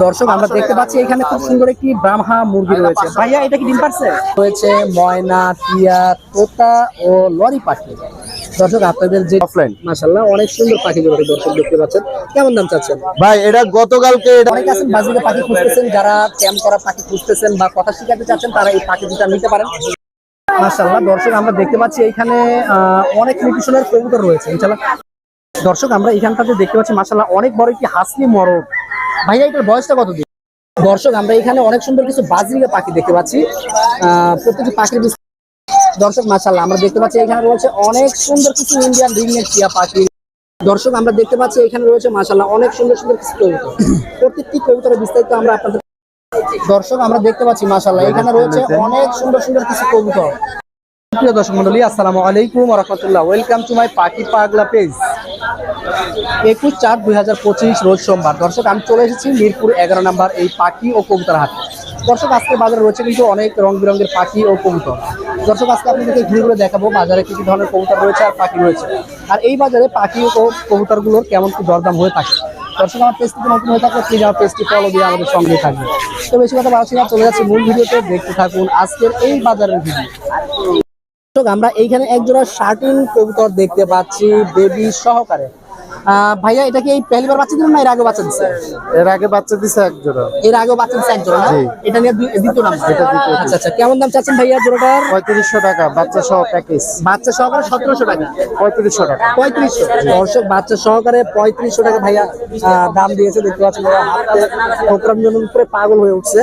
দর্শক আমরা দেখতে পাচ্ছি এখানে খুব সুন্দর একটি ব্রাহ্মা মুরগি রয়েছে। ভাইয়া এটা কি ডিম পারছে? রয়েছে ময়না টিয়া তোতা ও লরি পাখি। দর্শক আপনাদের যে অফলাইন মাশাল্লাহ অনেক সুন্দর পাখিগুলো দর্শক দেখতে পাচ্ছেন। কেমন দাম চাচ্ছেন? ভাই এটা গতকালকে এটা- অনেকে আছেন বাজিতে পাখি খুঁজতেছেন যারা ক্যাম্প করা পাখি খুঁজতেছেন বা কথা শিখাতে চাচ্ছেন তারা এই পাখি দুটা নিতে পারেন। মাশাল্লাহ দর্শক আমরা দেখতে পাচ্ছি এখানে আহ, অনেক নিউট্রিশনের কবুতর রয়েছে ইনশাল্লাহ দর্শক আমরা এখানটাতে দেখতে পাচ্ছি মাশাল্লাহ অনেক বড় একটি হাসলি মরদ ভাইয়া এটার বয়সটা কতদিন? দর্শক আমরা এখানে অনেক সুন্দর কিছু বাজরিকা পাখি দেখতে পাচ্ছি। আহ, প্রত্যেকটি পাখির দর্শক মাশাল্লাহ আমরা দেখতে পাচ্ছি এখানে রয়েছে অনেক সুন্দর কিছু ইন্ডিয়ান রিংনেট টিয়া পাখি। দর্শক আমরা দেখতে পাচ্ছি এখানে রয়েছে মাশাল্লাহ অনেক সুন্দর সুন্দর কিছু কবুতর প্রত্যেকটি কবুতরের বিস্তারিত আমরা আপনাদের দর্শক আমরা দেখতে পাচ্ছি মাশাল্লাহ এখানে রয়েছে অনেক সুন্দর সুন্দর কিছু কবুতর। প্রিয় দর্শক মন্ডলী আসসালামু আলাইকুম রহমতুল্লাহ। ওয়েলকাম টু মাই পাখি পাগলা পেজ একুশ চার দুই হাজার পঁচিশ রোজ সোমবার। দর্শক, আমি চলে এসেছি মিরপুর এগারো নম্বর এই পাখি ও কবুতর হাট। দর্শক, আজকে বাজারে রয়েছে কিন্তু অনেক রং বেরঙের পাখি ও কবুতর। দর্শক, আজকে আপনাদেরকে ঘুরে ঘুরে দেখাবো বাজারে কি কি ধরনের কবুতর রয়েছে আর পাখি রয়েছে। আর এই বাজারে পাখি ও কবুতরগুলোর কেমন কি দরদাম হয়ে থাকে। দর্শক, আমার পেজটিতে নতুন হয়ে থাকলে প্লিজ আমার পেজটি ফলো দিয়ে আমাদের সঙ্গে থাকবে তো বেশি কথা বাড়াচ্ছি না, চলে যাচ্ছে মূল ভিডিওতে। দেখতে থাকুন আজকের এই বাজারের ভিডিও। দর্শক আমরা এইখানে একজোড়া শার্টিন কবুতর দেখতে পাচ্ছি বেবি সহকারে। ভাইয়া এটা কি এই পেহলিবার বাচ্চা দিলেন না এর আগে বাচ্চা দিচ্ছে এর আগে বাচ্চা দিছে এক জোড়া এর আগে বাচ্চা না? জি। এটা নিয়ে দুই- দ্বিতীয় আচ্ছা আচ্ছা কেমন দাম চাচ্ছেন ভাইয়া জোড়াটার? পঁয়ত্রিশশো টাকা বাচ্চা সহ প্যাকেজ বাচ্চা সহকারে সতেরোশো টাকা। পঁয়ত্রিশশো টাকা। পঁয়ত্রিশশো। দর্শক বাচ্চা সহকারে পঁয়ত্রিশশো টাকা ভাইয়া দাম দিয়েছে দেখতে পাচ্ছেন প্রোগ্রাম জন্য উপরে পাগল হয়ে উঠছে।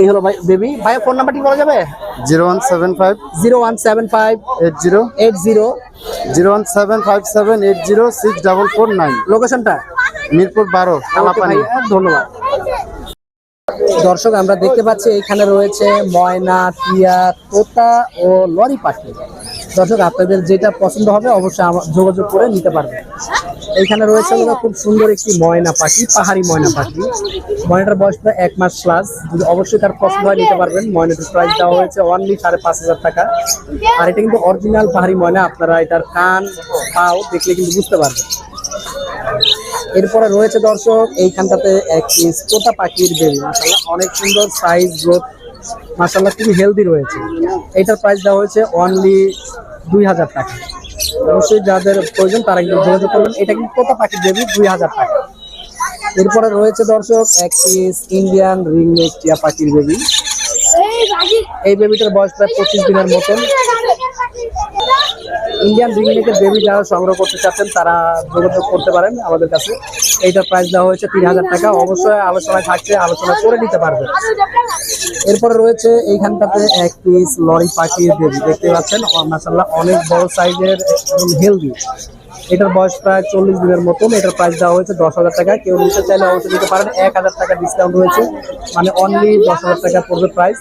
এই হলো ভাই বেবি ভাই ফোন নাম্বারটি বলা যাবে? Zero one seven five. Zero. One seven five eight zero. Eight zero zero one seven five seven eight zero six double four nine. লোকেশনটা মিরপুর বারো কালাপানি ধন্যবাদ। দর্শক আমরা দেখতে পাচ্ছি এখানে রয়েছে ময়না টিয়া তোতা ও লরি পাখি দর্শক, আপনাদের যেটা পছন্দ হবে অবশ্যই যোগাযোগ করে নিতে পারবেন। এখানে রয়েছে খুব সুন্দর একটি ময়না পাখি, পাহাড়ি ময়না পাখি। ময়নাটার বয়স প্রায় এক মাস প্লাস যদি অবশ্যই তার পছন্দ হয়, নিতে পারবেন। ময়নাটার প্রাইস দেওয়া হয়েছে অনলি সাড়ে পাঁচ হাজার টাকা। আর এটা কিন্তু অরিজিনাল পাহাড়ি ময়না। আপনারা এটার কান, পাও দেখলে কিন্তু বুঝতে পারবেন। এরপরে রয়েছে দর্শক, এইখানটাতে এক পিস তোতা পাখির বেবি। অনেক সুন্দর সাইজ গ্রোথ মাসাল্লাহ খুবই হেলদি রয়েছে। এটার প্রাইস দেওয়া হয়েছে অনলি দুই হাজার টাকা। অবশ্যই যাদের প্রয়োজন তারা কিন্তু যোগাযোগ করবেন। এটা কিন্তু কোথা পাখির বেবি দুই হাজার টাকা। এরপরে রয়েছে দর্শক, এক পিস ইন্ডিয়ান রিং টিয়া পাখির বেবি এই বেবিটার বয়স প্রায় পঁচিশ দিনের মতন। ইন্ডিয়ান রিংনেকের বেবি যারা সংগ্রহ করতে চাচ্ছেন, তারা যোগাযোগ করতে পারেন আমাদের কাছে। এইটার প্রাইস দেওয়া হয়েছে তিন হাজার টাকা। অবশ্যই আলোচনায় থাকছে আলোচনা করে নিতে পারবেন। এরপরে রয়েছে এইখানটাতে এক পিস লরি পাখির বেবি দেখতে পাচ্ছেন মাসাল্লাহ অনেক বড় সাইজের হেলদি এটার বয়স প্রায় চল্লিশ দিনের মতন। এটার প্রাইস দেওয়া হয়েছে দশ হাজার টাকা। কেউ নিতে চাইলে অবশ্যই নিতে পারেন। এক হাজার টাকা ডিসকাউন্ট রয়েছে। মানে অনলি দশ হাজার টাকা পড়বে প্রাইস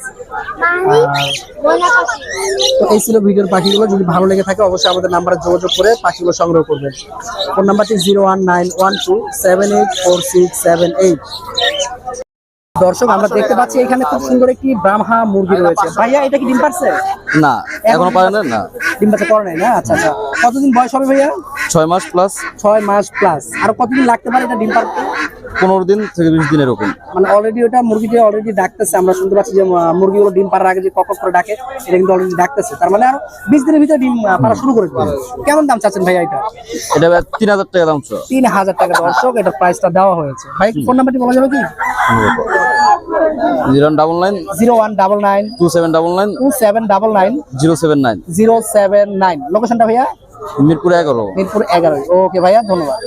তো এই ছিল ভিডিওর পাখিগুলো। যদি ভালো লেগে থাকে অবশ্যই আমাদের নাম্বারে যোগাযোগ করে পাখিগুলো সংগ্রহ করবেন। ফোন নাম্বারটি zero one nine one two seven eight four six seven eight. দর্শক আমরা দেখতে পাচ্ছি এখানে খুব সুন্দর একটি ব্রাহ্মা মুরগি রয়েছে। ভাইয়া এটা কি ডিম পারছে? না এখনও পারে না না। ডিম পারছে করে নাই না? আচ্ছা আচ্ছা। কতদিন বয়স হবে ভাইয়া? ছয় মাস প্লাস ছয় মাস প্লাস আর কতদিন লাগতে পারে এটা ডিম পারতে পনেরো দিন থেকে বিশ দিন এরকম মানে অলরেডি ওটা মুরগিটা অলরেডি ডাকতেছে। আমরা শুনতে পাচ্ছি যে মুরগিগুলো ডিম পাড়ার আগে যে কক করে ডাকে এটা কিন্তু অলরেডি ডাকতেছে। তার মানে আরও বিশ দিনের ভিতরে ডিম পাড়া শুরু করে দেবে। কেমন দাম চাচ্ছেন ভাইয়া এটা? এটা তিন হাজার টাকা দাম তিন হাজার টাকা। দর্শক এটার প্রাইসটা দেওয়া হয়েছে। ভাই ফোন নাম্বারটি বলা যাবে কি? Zero double nine zero one double nine two seven double nine two seven double nine zero seven nine. Zero seven nine. লোকেশনটা ভাইয়া? মিরপুর এগারো। মিরপুর এগারো। ওকে ভাইয়া, ধন্যবাদ।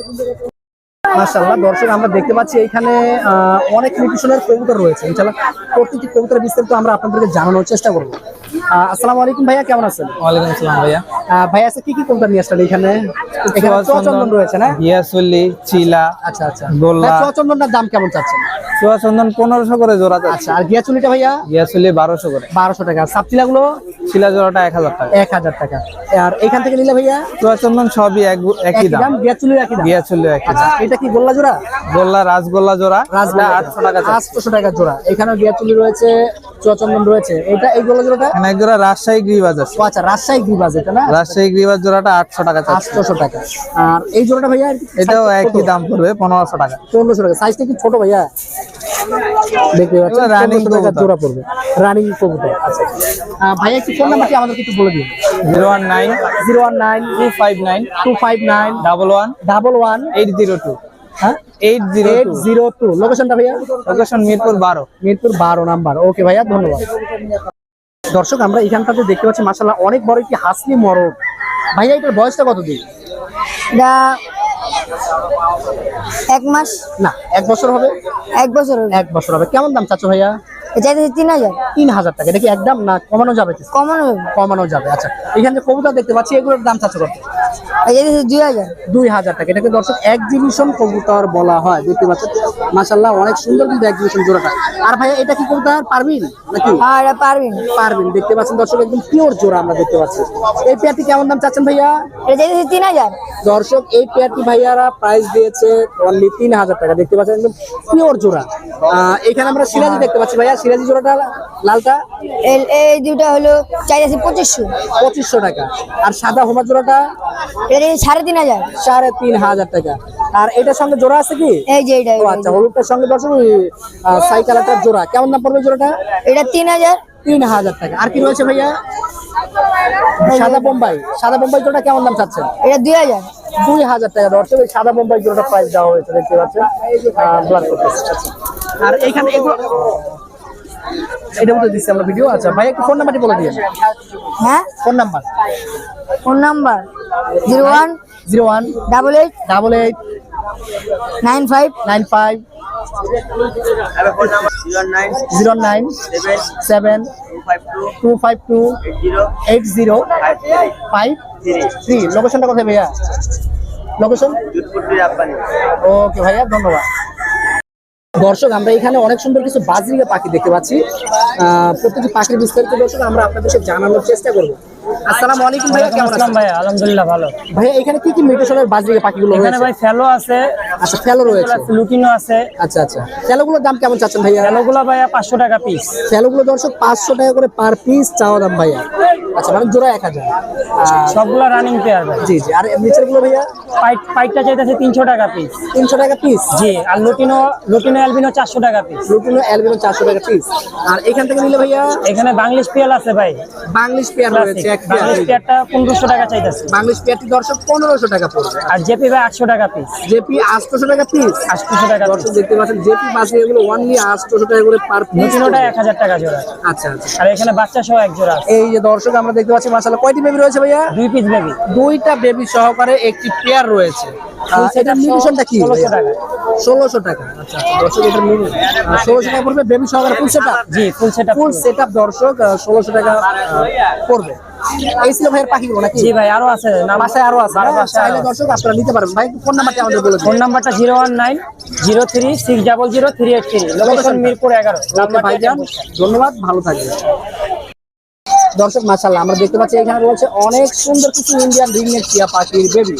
মাশাল্লাহ দর্শক, আমরা দেখতে পাচ্ছি এখানে অনেক নিউট্রিশনের কবুতর রয়েছে। ইনশাল্লাহ প্রত্যেকটি কবুতরের বিস্তারিত আমরা আপনাদেরকে জানানোর চেষ্টা করব। আসসালামু আলাইকুম ভাইয়া কেমন আছেন? ওয়ালাইকুম আসসালাম ভাইয়া। ভাইয়া আজকে কি কি কবুতর নিয়ে এখানে? এখানে চুয়াচন্দন রয়েছে না? হিয়াসুল্লি চিলা আচ্ছা আচ্ছা। গোল্লা। ভাই, দাম কেমন চাচ্ছেন? চুয়াচন্দন পনেরোশো করে জোড়া আচ্ছা আর গিয়াচুলিটা ভাইয়া? হিয়াসুল্লি বারোশো করে। বারোশো টাকা। সাপচিলা গুলো চিলা জোড়াটা এক হাজার টাকা। এক হাজার টাকা। আর এখান থেকে নিলে ভাইয়া? চুয়াচন্দন সবই এক একই দাম। গিয়াচুলির একই দাম। হিয়াসুল্লি একই আচ্ছা দাম এটা কি গোল্লা জোড়া? গোল্লা রাসগোল্লা জোড়া। আটশো টাকা। আটশো টাকা জোড়া। এখানে গিয়াচুলি রয়েছে চুয়াচন্দন রয়েছে। এটা এই গোল্লা জোড়াটা? জোড়া রাজশাহী গ্রিবাজ আছে আচ্ছা রাজশাহী গ্রিবাজ এটা না? রাজশাহী গ্রিবাজ জোড়াটা আটশো টাকা চাচ্ছে। আটশোশো টাকা। আর এই জোড়াটা ভাইয়া এটাও একই দাম পড়বে পনেরোশো টাকা। পনেরোশো টাকা। সাইজটা কি ছোট ভাইয়া? দেখতে পাচ্ছেন এগুলো running 1500 টাকা কবুতর। জোড়া পড়বে। রানিং কবুতর আচ্ছা। ভাইয়া ফোন নাম্বারটি একটু বলে দিন। টু হ্যাঁ? লোকেশনটা ভাইয়া? লোকেশন মিরপুর বারো। মিরপুর বারো নাম্বার। ওকে ভাইয়া ধন্যবাদ। দর্শক আমরা এখানটাতে দেখতে পাচ্ছি মাসাল্লাহ অনেক বড় একটি হাসলি মরক ভাইয়া এটার বয়সটা কত দিন এটা এক মাস। না এক বছর হবে? এক বছর হবে। এক বছর হবে। কেমন দাম চাচু ভাইয়া? হচ্ছে তিন হাজার। তিন হাজার টাকা। এটা কি একদম না কমানো যাবে? কমানো হবে কমানো যাবে। আচ্ছা এখানে কবুতর দেখতে পাচ্ছি এগুলোর দাম চাচ্ছ কত? দুই হাজার। টাকা। এটাকে দর্শক এক্সিবিশন কবুতর বলা হয় দেখতে পাচ্ছেন? মাসাল্লাহ অনেক সুন্দর কিন্তু এক্সিবিশন জোড়াটা। আর ভাইয়া এটা কি কবুতর? পারবিন নাকি? হ্যাঁ পারবেন। পারবেন দেখতে পাচ্ছেন দর্শক একদম পিওর জোড়া আমরা দেখতে পাচ্ছি। এই পেয়ারটি কেমন দাম চাচ্ছেন ভাইয়া? তিন হাজার। দর্শক এই পেয়ারটি ভাইয়ারা প্রাইস দিয়েছে অনলি তিন হাজার টাকা। দেখতে পাচ্ছেন একদম পিওর জোড়া। এখানে আমরা সিরাজি দেখতে পাচ্ছি ভাইয়া। সিরাজি জোড়াটা লালটা? এই- দুটা হলো চাইছে পঁচিশশো। পঁচিশশো টাকা। আর সাদা হোমা জোড়াটা? হচ্ছে সাড়ে তিন হাজার? সাড়ে তিন হাজার টাকা। আর এটার সঙ্গে জোড়া আছে কি? এই যে এটা আচ্ছা হলুদটার সঙ্গে দর্শক সাইকেলটার জোড়া। কেমন দাম পড়বে জোড়াটা? এটা তিন হাজার। তিন হাজার টাকা। আর কি রয়েছে ভাইয়া? সাদা বোম্বাই। সাদা বোম্বাই জোড়া কেমন দাম চাচ্ছেন? এটা দুই হাজার। দুই হাজার টাকা দর্শক এই সাদা বোম্বাই জোড়াটা প্রাইস দেওয়া হয়েছে দেখতে পাচ্ছেন। ব্লাড করতেছে। আচ্ছা। আর এখানে এগুলো এটা বলে দিচ্ছি আমরা ভিডিও আচ্ছা ভাই একটু ফোন নাম্বারটি বলে দিয়ে হ্যাঁ? Phone number phone number zero one zero one double eight double eight nine five nine five zero nine seven two five two eight zero five three লোকেশনটা কোথায় ভাইয়া? লোকেশন ওকে ভাইয়া ধন্যবাদ। দর্শক, আমরা এখানে অনেক সুন্দর কিছু বাজরিকা পাখি দেখতে পাচ্ছি। প্রত্যেকটি পাখির বিস্তারিত দর্শক আমরা আপনাদেরকে জানানোর চেষ্টা করব। আসসালামু আলাইকুম ভাইয়া কেমন আছেন? ভাই আলহামদুলিল্লাহ ভালো। ভাইয়া এখানে কি কি মিউটেশনের বাজরিকা পাখিগুলো এখানে ভাই ফেলো আছে আচ্ছা ফেলো রয়েছে। লুটিনো আছে। আচ্ছা আচ্ছা। ফেলোগুলোর দাম কেমন চাচ্ছেন ভাইয়া? ফেলোগুলো ভাইয়া পাঁচশো টাকা পিস ফেলোগুলো দর্শক পাঁচশো টাকা করে পার পিস চাওয়া দাম ভাইয়া। আচ্ছা মানে জোড়া এক হাজার। আহ, সবগুলা রানিং পেয়ার ভাই। জি জি। আর নিচেরগুলো ভাইয়া? পাইট পাইটটা চাইতেছে তিনশো টাকা পিস তিনশো টাকা পিস জি আর লুটিনো লুটিনো অ্যালবিনো চারশো টাকা পিস লুটিনো অ্যালবিনো চারশো টাকা পিস আর এখান থেকে নিলে ভাইয়া? এখানে বাংলিশ পিয়াল আছে ভাই। বাংলিশ পেয়ার রয়েছে। পেয়ারটা পনেরোশো টাকা চাইতেছে। পেয়ারটি দর্শক পনেরোশো টাকা পড়বে। আর জেপি ভাই আটশো টাকা পিস জেপি আটশোশো টাকা পিস আটশোশো টাকা দর্শক দেখতে পাচ্ছেন জেপি এগুলো আটশোশো টাকা করে পার পিস লুটিনোটা এক হাজার টাকা জোড়া। আচ্ছা আচ্ছা। আর এখানে বাচ্চা সহ এক জোড়া এই যে দর্শক আমরা দেখতে পাচ্ছি মাসাল্লাহ কয়টি বেবি রয়েছে ভাইয়া? দুই পিস বেবি দুইটা বেবি সহকারে একটি পেয়ার রয়েছে। এটার মিউটেশনটা কি? 1600 টাকা। ষোলোশো টাকা। আচ্ছা দর্শক এটার ষোলোশো টাকা পড়বে বেবি সহকারে ফুল জি ফুল ফুল দর্শক ষোলোশো টাকা পড়বে। এই ছিল ভাইয়ের পাখিগুলো নাকি? জি ভাই আরও আছে। বাসায় আরও আছে। চাইলে দর্শক আপনারা নিতে পারেন ভাই ফোন নাম্বারটা আমাদের বলে ফোন নাম্বারটা zero one nine zero three six double zero three eight three. Location Mirpur এগারো। ভাইজান ধন্যবাদ। ভালো থাকবেন। দর্শক মাশাল্লাহ আমরা দেখতে পাচ্ছি এখানে রয়েছে অনেক সুন্দর কিছু ইন্ডিয়ান রিংনেট টিয়া পাখির বেবি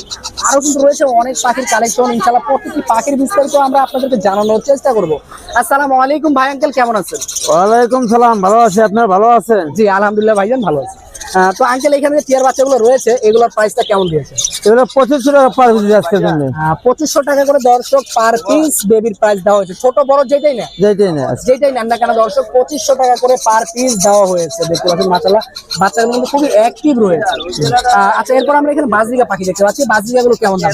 আরও কিন্তু রয়েছে অনেক পাখির কালেকশন ইনশাল্লাহ প্রত্যেকটি পাখির বিস্তারিত আমরা আপনাদেরকে জানানোর চেষ্টা করব। আসসালামু আলাইকুম ভাই আঙ্কেল কেমন আছেন? ওয়ালাইকুম সালাম ভালো আছি আপনার ভালো আছেন? জি আলহামদুলিল্লাহ ভাইজান ভালো আছে। তো আঙ্কেল এখানে যে টিয়ার বাচ্চাগুলো রয়েছে এগুলোর প্রাইসটা কেমন দিয়েছে? এগুলো পঁচিশশো টাকা পার পিস আজকের জন্য। পঁচিশশো টাকা করে দর্শক পার পিস বেবির প্রাইস দেওয়া হয়েছে। ছোট বড় যেটাই না যেটাই না যেটাই নেন না কেন দর্শক পঁচিশশো টাকা করে পার পিস দেওয়া হয়েছে। দেখতে পাচ্ছেন মাসাল্লাহ বাচ্চাগুলো কিন্তু খুবই অ্যাক্টিভ রয়েছে। আচ্ছা এরপর আমরা এখানে বাজরিকা পাখি দেখতে পাচ্ছি। বাজরিকা গুলো কেমন দাম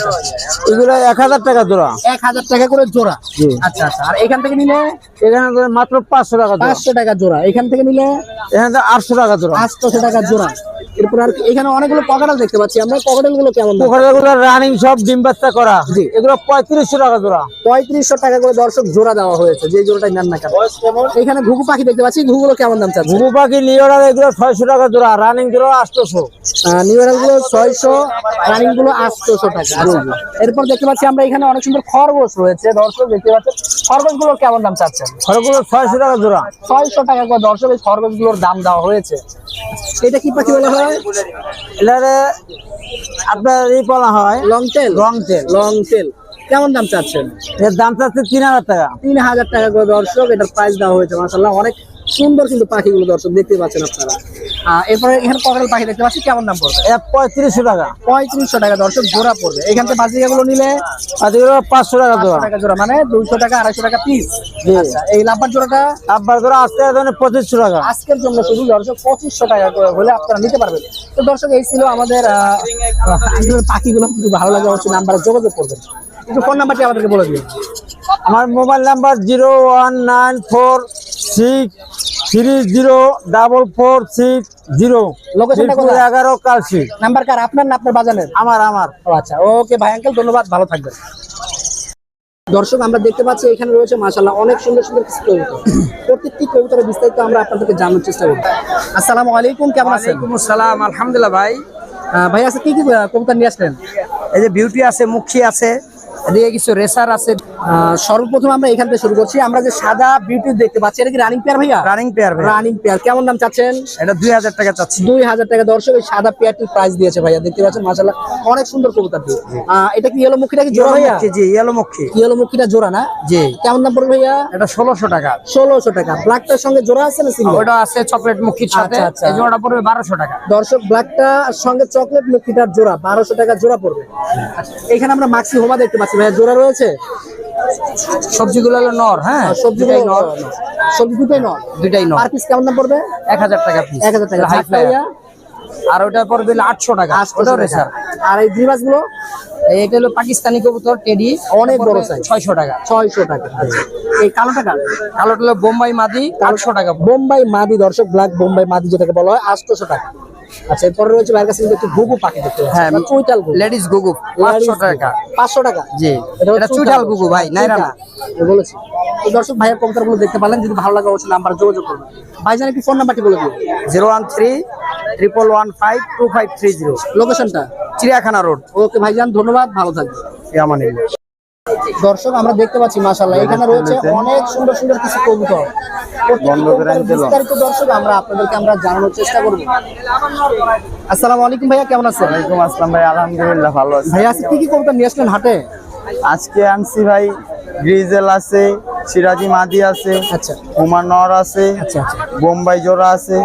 এগুলো এক হাজার টাকা জোড়া। এক হাজার টাকা করে জোড়া। আচ্ছা আচ্ছা আর এখান থেকে নিলে? এখানে মাত্র পাঁচশো টাকা পাঁচশো টাকা জোড়া। এখান থেকে নিলে? এখানে আটশো টাকা জোড়া। পাঁচশো টাকা জোড়া। এরপর আর কি- এখানে অনেকগুলো পকেটাল দেখতে পাচ্ছি। আমরা পকেটালগুলো কেমন রানিং সব ডিম বাচ্চা করা। এগুলো পঁয়ত্রিশশো টাকা জোড়া। পঁয়ত্রিশশো টাকা করে দর্শক জোড়া দেওয়া হয়েছে যে জোড়াটাই নেন না কেন। এখানে ঘুঘু পাখি দেখতে পাচ্ছি ঘুঘুগুলো কেমন দাম চাচ্ছে? ঘুঘু পাখি লিওরা এগুলো ছয়শো টাকা জোড়া রানিং জোড়া আটশোশো। নিউ গুলো ছয়শো রানিংগুলো আটশোশো টাকা। আচ্ছা। এরপর দেখতে পাচ্ছি আমরা এখানে অনেক সুন্দর খরগোশ রয়েছে। দর্শক দেখতে পাচ্ছেন খরগোশগুলোর কেমন দাম চাচ্ছেন? খরগুলো ছয়শো টাকা জোড়া। ছয়শো টাকা করে দর্শক এই খরগোশগুলোর দাম দেওয়া হয়েছে। এটা কি পাখি বলা হয়? এটারে আপনার এই বলা হয় লং টেল রং তেল লং টেল কেমন দাম চাচ্ছেন? এর দাম চাচ্ছে তিন হাজার টাকা। তিন হাজার টাকা করে দর্শক এটার প্রাইস দেওয়া হয়েছে মাসাল্লাহ অনেক সুন্দর কিন্তু পাখিগুলো দর্শক দেখতে পাচ্ছেন আপনারা। এরপরে এখানে ককাল পাখি দেখতে পাচ্ছি কেমন দাম পড়বে? পঁয়ত্রিশশো টাকা। পঁয়ত্রিশশো টাকা দর্শক জোড়া পড়বে। এখান থেকে বাজিকাগুলো নিলে? আর পাঁচশো টাকা দেওয়া টাকা জোড়া মানে দুইশো টাকা আড়াইশো টাকা পিস আচ্ছা এই লাভবার জোড়াটা? আব্বার ধরো আজকে ধরেন পঁচিশশো টাকা। আজকের জন্য শুধু দর্শক পঁচিশশো টাকা করে হলে আপনারা নিতে পারবেন। তো দর্শক এই ছিল আমাদের পাখিগুলো। যদি ভালো লাগে অবশ্যই নাম্বারে যোগাযোগ করবেন। একটু ফোন নাম্বারটি আমাদেরকে বলে দিন। আমার mobile number zero one nine four six three zero double four six zero? এগারো কালসি নাম্বার কার? আপনার না আপনার বাজানের আমার আমার। ও আচ্ছা ওকে ভাই আঙ্কেল ধন্যবাদ ভালো থাকবেন। দর্শক আমরা দেখতে পাচ্ছি এখানে রয়েছে মাশাল্লাহ অনেক সুন্দর সুন্দর কিছু কবিতা প্রত্যেকটি কবিতার বিস্তারিত আমরা আপনাদেরকে জানার চেষ্টা করব। আসসালামু আলাইকুম কেমন আছেন? আসসালাম আলহামদুলিল্লাহ ভাই। ভাই আজকে কি কি কবিতা নিয়ে আসলেন? এই যে বিউটি আছে মুখী আছে এদিকে কিছু রেসার আছে। সর্বপ্রথম আমরা এখান থেকে শুরু করছি। আমরা যে সাদা বিউটি দেখতে পাচ্ছি এটা কি রানিং পেয়ার ভাইয়া? রানিং পেয়ার রানিং পেয়ার কেমন দাম চাচ্ছেন? এটা দুই হাজার টাকা চাচ্ছি। দুই হাজার টাকা দর্শক এই সাদা পেয়ারটির প্রাইস দিয়েছে ভাইয়া। দেখতে পাচ্ছেন মাশাল্লাহ অনেক সুন্দর কবুতরটি আহ, এটা কি ইয়েলো মুখিটা কি জোড়া ভাইয়া? জি ইয়েলো মুখী। ইয়েলো মুখিটা জোড়া না? জি। কেমন দাম পড়বে ভাইয়া? এটা ষোলোশো টাকা। ষোলোশো টাকা। ব্ল্যাকটার সঙ্গে জোড়া আছে না সিঙ্গেল ওটা আছে চকলেট মুখীর সাথে। আচ্ছা, আচ্ছা। এই জোড়াটা পড়বে বারোশো টাকা। দর্শক ব্ল্যাকটা সঙ্গে চকলেট মুখিটার জোড়া বারোশো টাকা জোড়া পড়বে। আচ্ছা, এখানে আমরা মাক্সি হোমা দেখতে পাচ্ছি। ভাইয়া জোড়া রয়েছে? সবজিগুলো হলো নর হ্যাঁ? আর সবজি দুটাই নর। সবজি দুটোই নর? পিস কেমন দাম পড়বে? এক হাজার টাকা পিস এক হাজার টাকা। হাই আর ওটা পড়বে আটশো টাকা। ওটাও। রেসার আর এই এটা হলো পাকিস্তানি কবুতর টেডি। অনেক বড়। ছয়শো টাকা। ছয়শো টাকা। এই কালো টাকা কালোটা হলো বোম্বাই মাদি আটশো টাকা। বোম্বাই মাদি দর্শক ব্ল্যাক বোম্বাই মাদি যেটাকে বলা হয় আটশোশো টাকা। আচ্ছা এরপরে রয়েছে বাইরের কাছে একটু ঘুঘু পাখি দেখতে হ্যাঁ, চুইটাল ঘুঘু। লেডিস গুগু পাঁচশো টাকা। পাঁচশো টাকা? জি এটা চুইটাল গুগু ভাই নাইরা না। বলেছি। তো দর্শক ভাইয়ের কবুতরগুলো দেখতে পারলেন যদি ভালো লাগে অবশ্যই নাম্বার যোগাযোগ করবেন। ভাইজান একটু ফোন নাম্বারটি বলে দিন। Zero one three triple one five two five three zero. লোকেশনটা চিড়িয়াখানা রোড। ওকে ভাইজান ধন্যবাদ ভালো থাকবেন। আমার দর্শক আমরা দেখতে পাচ্ছি মাশাআল্লাহ এখানে রয়েছে অনেক সুন্দর সুন্দর কিছু কবুতর। বিস্তারিত দর্শক আমরা আপনাদেরকে আমরা জানানোর চেষ্টা করব। আসসালামু আলাইকুম ভাইয়া কেমন আছেন? ওয়ালাইকুম আসসালাম ভাই আলহামদুলিল্লাহ ভালো আছি। ভাইয়া আজকে কি কি কবুতর নিয়ে আসলেন হাটে? আজকে আনছি ভাই গ্রিজেল আছে সিরাজি মাদি আছে আচ্ছা। হুমার নর আছে আচ্ছা আচ্ছা। বোম্বাই জোড়া আছে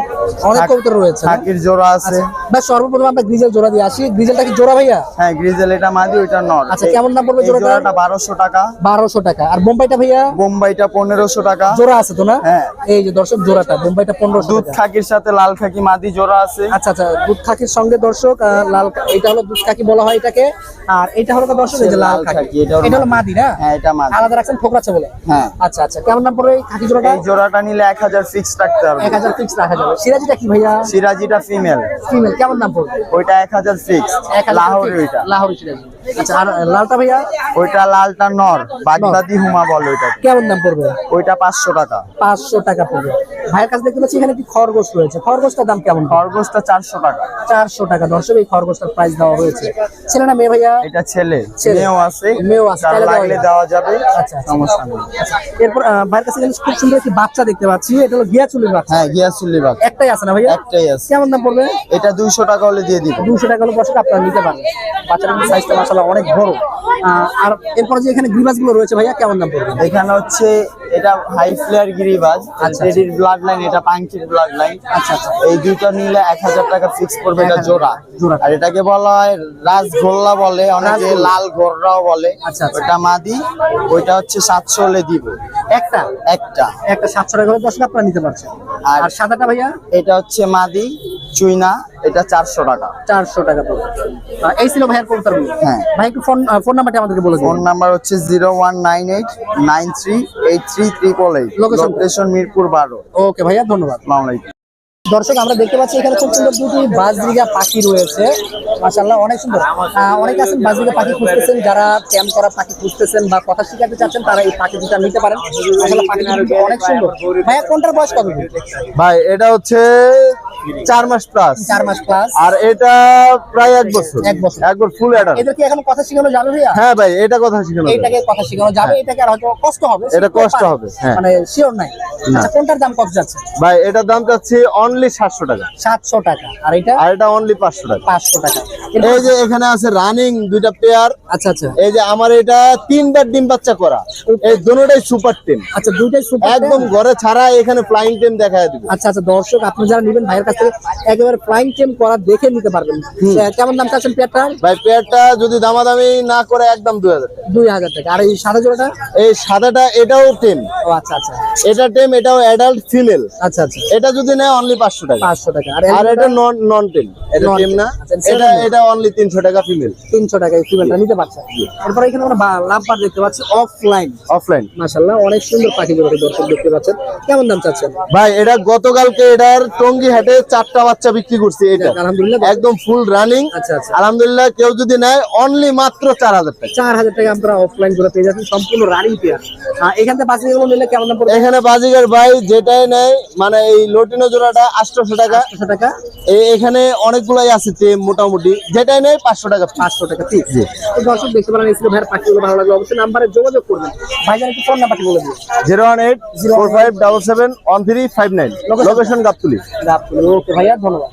অনেক কবুতর রয়েছে না? জোড়া আছে। ভাই সর্বপ্রথম আমরা গ্রিজেল জোড়া দিয়ে আসি। গ্রিজেলটা কি জোড়া ভাইয়া? হ্যাঁ গ্রিজেল এটা মাদি ওইটা নর। আচ্ছা, কেমন দাম পড়বে জোড়াটা? জোড়াটা বারোশো টাকা। বারোশো টাকা। আর বোম্বাইটা ভাইয়া? বোম্বাইটা পনেরোশো টাকা। জোড়া আছে তো না? হ্যাঁ। এই যে দর্শক জোড়াটা বোম্বাইটা পনেরোশো দুধ খাকির সাথে লাল খাকি মাদি জোড়া আছে। আচ্ছা আচ্ছা দুধ খাকির সঙ্গে দর্শক লাল এটা হলো দুধ খাকি বলা হয় এটাকে। আর এটা হলো দর্শক এই যে লাল খাকি। এটা হলো মাদি। না? হ্যাঁ এটা মাদি। আলাদা রাখছেন ঠোকরাচ্ছে বলে। হ্যাঁ। আচ্ছা আচ্ছা কেমন দাম পড়বে খাকি জোড়াটা? এই জোড়াটা নিলে এক হাজার ফিক্স রাখতে হবে। এক হাজার ফিক্স রাখা যাবে। সিরাজিটা কি ভাইয়া? সিরাজিটা ফিমেল। ফিমেল কেমন দাম পড়বে? ওইটা এক হাজার ফিক্স লাহোরি ওইটা। লাহোরি সিরাজি। আচ্ছা আর লালটা ভাইয়া? ওইটা লালটা নর বাগদাদি হুমা বলে ওইটাকে। কেমন দাম পড়বে? ওইটা পাঁচশো টাকা। পাঁচশো টাকা পড়বে। ভাইয়ের কাছে দেখতে পাচ্ছি এখানে একটি খরগোশ রয়েছে। খরগোশটার দাম কেমন? খরগোশটা চারশো টাকা। চারশো টাকা। দর্শক এই খরগোশটার প্রাইস দেওয়া হয়েছে। ছেলে না মেয়ে ভাইয়া? এটা ছেলে। ছেলে। মেয়েও আছে। মেয়েও আছে, দেওয়া লাগলে যাবে। দেওয়া যাবে। আচ্ছা, আচ্ছা। সমস্যা নেই। এরপর আহ, ভাইয়ের কাছে এখানে খুব সুন্দর একটি বাচ্চা দেখতে পাচ্ছি। এটা হলো গিয়া চুলির বাচ্চা। হ্যাঁ গিয়াসুল্লি বাগ একটাই আছে না ভাইয়া? একটাই আছে। কেমন দাম পড়বে? এটা দুইশো টাকা হলে দিয়ে দিব। দুশো টাকা হলো দর্শক আপনারা নিতে পারেন বাচ্চাটার সাইজটা মাসাল্লাহ অনেক বড়। আর এরপর যে এখানে গ্রিবাসগুলো রয়েছে ভাইয়া কেমন দাম পড়বে? এখানে হচ্ছে এটা হাই ফ্লেয়ার গিরিবাজ। টেডির ব্লাড লাইন এটা পাঙ্কির ব্লাড লাইন আচ্ছা আচ্ছা। এই দুইটা নিলে এক হাজার টাকা ফিক্স পড়বে এটা জোড়া। জোড়া। আর এটাকে বলা হয় রাজগোল্লা বলে অনেকে লাল ঘোররাও বলে। আচ্ছা, আচ্ছা। ওটা মাদি ওইটা হচ্ছে সাতশো হলে দিব। একটা? একটা। একটা সাতশো টাকা দর্শক আপনারা নিতে পারছেন। আর- আর সাদাটা ভাইয়া? এটা হচ্ছে মাদি চুইনা এটা চারশো টাকা। চারশো টাকা পড়বে। এই ছিল ভাইয়ের কবুতর হ্যাঁ। ভাই একটু ফোন ফোন নাম্বারটা আমাদেরকে বলে দিন। ফোন নাম্বার হচ্ছে? লোকেশন মিরপুর বারো। ওকে ভাইয়া ধন্যবাদ। আসসালামু আলাইকুম। দর্শক আমরা দেখতে পাচ্ছি এখানে খুব সুন্দর দুটি বাজরিগা পাখি রয়েছে। মাশাআল্লাহ অনেক সুন্দর। অনেকে আছেন বাজরিগা পাখি খুঁজতেছেন যারা ক্যাম্প করা পাখি খুঁজতেছেন বা কথা শিখাতে চাচ্ছেন তারা এই পাখি দুটা নিতে পারেন। আসলে পাখি অনেক সুন্দর। ভাইয়া কোনটার বয়স কত ভাই এটা হচ্ছে চার মাস প্লাস চার মাস প্লাস আর এটা প্রায় এক বছর। এক বছর। একবার ফুল অ্যাডাল্ট এদের কি এখন কথা শেখানো যাবে ভাইয়া? হ্যাঁ ভাই এটা কথা শিখানো যাবে। এইটাকে কথা শেখানো যাবে এটাকে আর হয়তো কষ্ট হবে। এটা কষ্ট হবে, হ্যাঁ। মানে শিওর নাই। আচ্ছা কোনটার দাম কত যাচ্ছে? ভাই এটার দাম চাচ্ছি অনলি সাতশো টাকা। সাতশো টাকা। আর এটা? আর এটা অনলি পাঁচশো টাকা। পাঁচশো টাকা। এই যে এখানে আছে রানিং দুইটা পেয়ার আচ্ছা আচ্ছা। এই যে আমার এটা তিনবার ডিম বাচ্চা করা। এই দুটোটাই সুপার টিম আচ্ছা দুইটাই সুপার একদম ঘরে ছাড়া এখানে ফ্লাইং টিম দেখায় দিবে। আচ্ছা আচ্ছা দর্শক আপনি যারা নেবেন ভাইয়ের কাছ থেকে একেবারে ফ্লাইং টেম করা দেখে নিতে পারবেন। কেমন দাম চাচ্ছেন পেয়ারটার ভাই পেয়ারটা যদি দামাদামি না করে একদম দুই হাজার দুই হাজার টাকা। আর এই সাদা জোড়াটা? এই সাদাটা এটাও টিম ও আচ্ছা আচ্ছা। এটা টিম এটাও অ্যাডাল্ট ফিমেল আচ্ছা আচ্ছা। এটা যদি নেয় অনলি পাঁচশো টাকা। পাঁচশো টাকা। আর এটা নন নন টিম এটা টিম না? আচ্ছা, এটা এটা অনলি তিনশো টাকা ফিমেল তিনশো টাকা ফিমেলটা নিতে পারছেন এরপরে এখানে আমরা লাভবার দেখতে পাচ্ছি অফলাইন অফলাইন মাশাল্লাহ অনেক সুন্দর পাখি জোড়াটি দর্শক দেখতে পাচ্ছেন। কেমন দাম চাচ্ছেন? ভাই এটা গতকালকে এটার টঙ্গি হাটে চারটা বাচ্চা বিক্রি করছি এটা। আলহামদুলিল্লাহ। একদম ফুল রানিং আচ্ছা আচ্ছা। আলহামদুলিল্লাহ কেউ যদি নেয় অনলি মাত্র চার হাজার টাকা। চার হাজার টাকা আপনারা অফলাইন করে পেয়ে যাচ্ছেন সম্পূর্ণ রানিং পেয়ার এখান থেকে বাকি নিলে কেমন দাম পড়বে? এখানে বাজিগার ভাই যেটাই নেয় মানে এই লটিনো জোড়াটা আটশোশো টাকা। পাঁচশো টাকা। এখানে অনেকগুলাই আছে টেম মোটামুটি। যেটাই নেয় পাঁচশো টাকা পাঁচশো টাকা ঠিক তো দর্শক দেখতে পারেন ভাইয়ের পাখিগুলো ভালো লাগল অবশ্যই নাম্বারে যোগাযোগ করবেন। ভাইজান একটু ফোন নাম্বারটি বলে দিন। Zero one eight four five double seven one three five nine. Location Gabtoli. Okay ভাইয়া ধন্যবাদ।